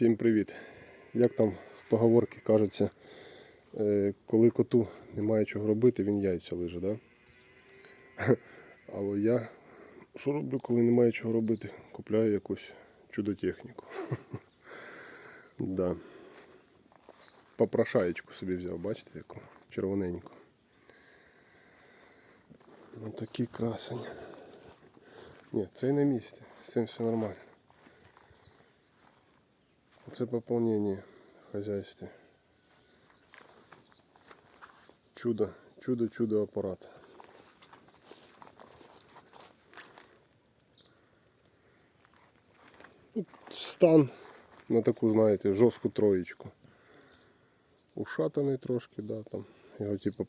Всім привіт. Як там в поговорці кажеться, е, коли коту немає чого робити, він яйця лиже, да? А от я що роблю, коли немає чого робити? Купляю якусь чудо-техніку. Да. Попрошаєчку собі взяв, бачите, яку червоненьку. Ось такі красені. Ні, цей на місці, з цим все нормально. Це пополнение в хозяйстве. Чудо, чудо, чудо аппарат. Тут Стан на таку, знаєте, жорстку троєчку. Ушатаний трошки, да, там. Його типу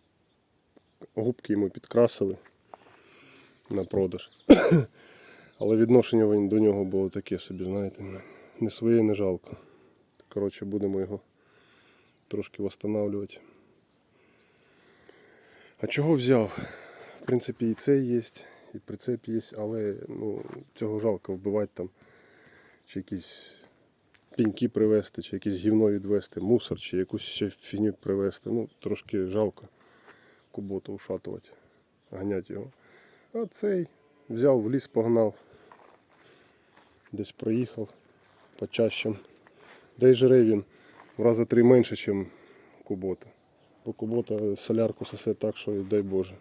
губки йому підкрасили на продаж. Але відношення до нього було таке собі, знаєте, не своє, не жалко. Коротше, будемо його трошки восстанавливати. А чого взяв? В принципі, і це є, і прицеп є, але ну, цього жалко вбивати там, чи якісь піньки привезти, чи якісь гівно відвезти, мусор, чи якусь ще фігню привезти. Ну, трошки жалко куботу ушатувати, ганяти його. А цей взяв в ліс, погнав, десь проїхав по чащам. Да і жре він в рази три менше, ніж кубота. Бо кубота солярку сосе так, що і дай Боже.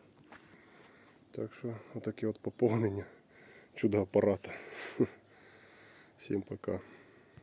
Так що отаке от поповнення чудо апарата. Всім пока.